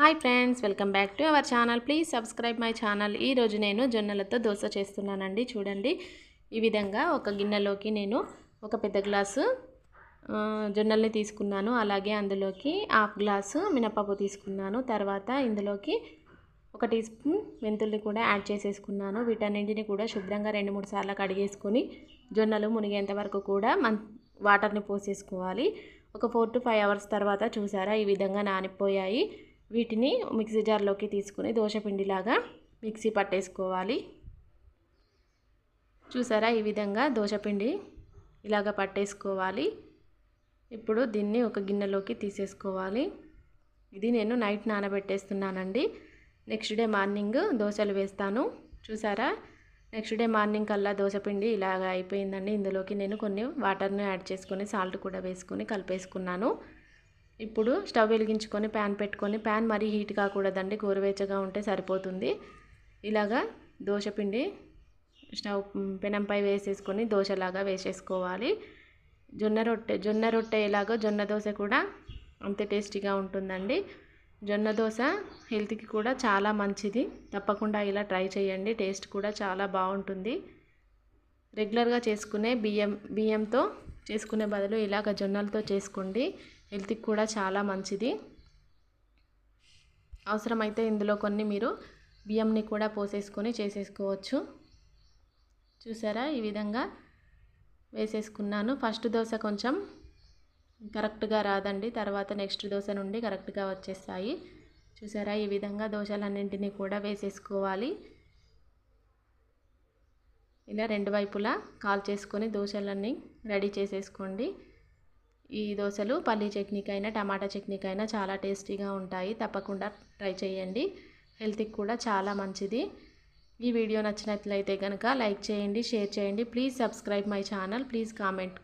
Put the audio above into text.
Hi friends welcome back to our channel. Please subscribe my channel. ఈరోజు నేను జొన్నలతో దోశ చేస్తున్నానండి చూడండి. ఈ విధంగా ఒక గిన్నెలోకి నేను ఒక పెద్ద గ్లాసు జొన్నల్ని తీసుకున్నాను. అలాగే అందులోకి హాఫ్ గ్లాసు మినపప్పు తీసుకున్నాను. తర్వాత ఇందులోకి ఒక టీ స్పూన్ మెంతుల్ని కూడా యాడ్ చేసేసుకున్నాను. వీటన్నింటిని కూడా శుభ్రంగా రెండు మూడు సార్లు కడిగేసుకొని జొన్నలు మునిగేంత వరకు కూడా మన్ వాటర్ని పోసేసుకోవాలి. ఒక ఫోర్ టు ఫైవ్ అవర్స్ తర్వాత చూసారా ఈ విధంగా నానిపోయాయి. వీటిని మిక్సీ జార్లోకి తీసుకుని దోశపిండిలాగా మిక్సీ పట్టేసుకోవాలి. చూసారా ఈ విధంగా దోశపిండి ఇలాగ పట్టేసుకోవాలి. ఇప్పుడు దీన్ని ఒక గిన్నెలోకి తీసేసుకోవాలి. ఇది నేను నైట్ నానబెట్టేస్తున్నానండి. నెక్స్ట్ డే మార్నింగ్ దోశలు వేస్తాను. చూసారా? నెక్స్ట్ డే మార్నింగ్ కల్లా దోశపిండి ఇలాగ అయిపోయిందండి. ఇందులోకి నేను కొన్ని వాటర్ని యాడ్ చేసుకొని సాల్ట్ కూడా వేసుకొని కలిపేసుకున్నాను. ఇప్పుడు స్టవ్ వెలిగించుకొని ప్యాన్ పెట్టుకొని ప్యాన్ మరీ హీట్ కాకూడదండి గోరువెచ్చగా ఉంటే సరిపోతుంది. ఇలాగా దోశపిండి స్టవ్ పెనంపై వేసేసుకొని దోశలాగా వేసేసుకోవాలి. జొన్న రొట్టె జొన్న రొట్టె ఎలాగో జొన్న దోశ కూడా అంతే టేస్టీగా ఉంటుందండి. జొన్న దోశ హెల్త్కి కూడా చాలా మంచిది. తప్పకుండా ఇలా ట్రై చేయండి టేస్ట్ కూడా చాలా బాగుంటుంది. రెగ్యులర్గా చేసుకునే బియ్యం బియ్యంతో చేసుకునే బదులు ఇలాగ జొన్నలతో చేసుకోండి. హెల్త్కి కూడా చాలా మంచిది. అవసరమైతే ఇందులో కొన్ని మీరు బియ్యంని కూడా పోసేసుకొని చేసేసుకోవచ్చు. చూసారా? ఈ విధంగా వేసేసుకున్నాను. ఫస్ట్ దోశ కొంచెం కరెక్ట్గా రాదండి. తర్వాత నెక్స్ట్ దోశ నుండి కరెక్ట్గా వచ్చేస్తాయి. చూసారా? ఈ విధంగా దోశలన్నింటినీ కూడా వేసేసుకోవాలి. ఇలా రెండు వైపులా కాల్ చేసుకొని దోశలన్నీ రెడీ చేసేసుకోండి. ఈ దోశలు పల్లీ చట్నీకైనా టమాటా చట్నీకైనా చాలా టేస్టీగా ఉంటాయి. తప్పకుండా ట్రై చేయండి. హెల్త్కి కూడా చాలా మంచిది. ఈ వీడియో నచ్చినట్లయితే కనుక లైక్ చేయండి షేర్ చేయండి. Please subscribe my channel. Please comment